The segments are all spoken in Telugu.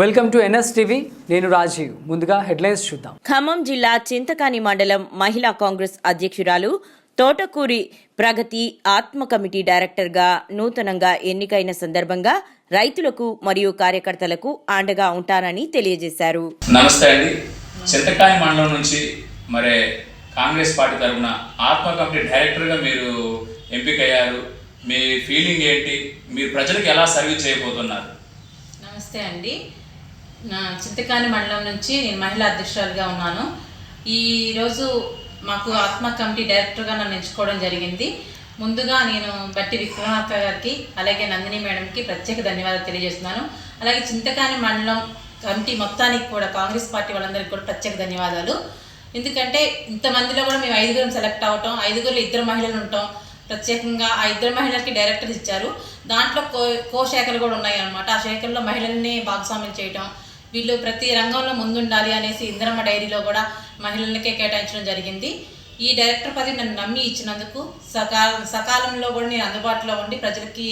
వెల్కమ్ టు ఎన్ఎస్ టీవీ నేను రాజీవ్. ముందుగా హెడ్లైన్స్ చూద్దాం. ఖమ్మం జిల్లా చింతకాని మండలం మహిళా కాంగ్రెస్ అధ్యక్షురాలు తోటకూరి ప్రగతి ఆత్మ కమిటీ డైరెక్టర్గా నూతనంగా ఎన్నికైన సందర్భంగా రైతులకు మరియు కార్యకర్తలకు అండగా ఉంటానని తెలియజేశారు. నమస్తే అండి. చింతకాయ మండలం నుంచి మరి కాంగ్రెస్ పార్టీ తరఫున ఆత్మ కమిటీ డైరెక్టర్గా మీరు ఎంపికయ్యారు. మీ ఫీలింగ్ ఏంటి? మీరు ప్రజలకు ఎలా సర్వీస్ చేయబోతున్నారు? నమస్తే అండి. చింతకాని మండలం నుంచి నేను మహిళా అధ్యక్షురాలుగా ఉన్నాను. ఈరోజు మాకు ఆత్మ కమిటీ డైరెక్టర్గా నన్ను ఎంచుకోవడం జరిగింది. ముందుగా నేను బట్టి విక్రమార్క గారికి అలాగే నందిని మేడంకి ప్రత్యేక ధన్యవాదాలు తెలియజేస్తున్నాను. అలాగే చింతకాని మండలం కమిటీ మొత్తానికి కూడా కాంగ్రెస్ పార్టీ వాళ్ళందరికీ కూడా ప్రత్యేక ధన్యవాదాలు. ఎందుకంటే ఇంతమందిలో కూడా మేము ఐదుగురం సెలెక్ట్ అవటం ఐదుగురు ఇద్దరు మహిళలు ఉంటాం. ప్రత్యేకంగా ఆ ఇద్దరు మహిళలకి డైరెక్టర్ ఇచ్చారు. దాంట్లో కో కో శాఖలు కూడా ఉన్నాయి అనమాట ఆ శాఖల్లో మహిళల్ని భాగస్వామ్యం చేయటం వీళ్ళు ప్రతి రంగంలో ముందుండాలి అనేసి ఇంద్రమ్మ డైరీలో కూడా మహిళలకే కేటాయించడం జరిగింది. ఈ డైరెక్టర్ పదవి నన్ను నమ్మి ఇచ్చినందుకు సకాల సకాలంలో కూడా నేను అందుబాటులో ఉండి ప్రజలకి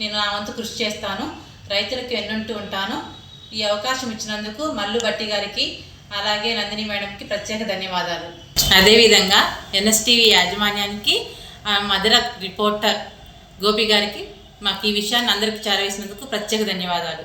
నేను నా వంతు కృషి చేస్తాను. రైతులకు ఎన్నుంటూ ఉంటాను. ఈ అవకాశం ఇచ్చినందుకు మల్లు భట్టి గారికి అలాగే నందిని మేడంకి ప్రత్యేక ధన్యవాదాలు. అదేవిధంగా ఎన్ఎస్టీవీ యాజమాన్యానికి మధుర రిపోర్టర్ గోపి గారికి మాకు ఈ విషయాన్ని అందరికీ చేరవేసినందుకు ప్రత్యేక ధన్యవాదాలు.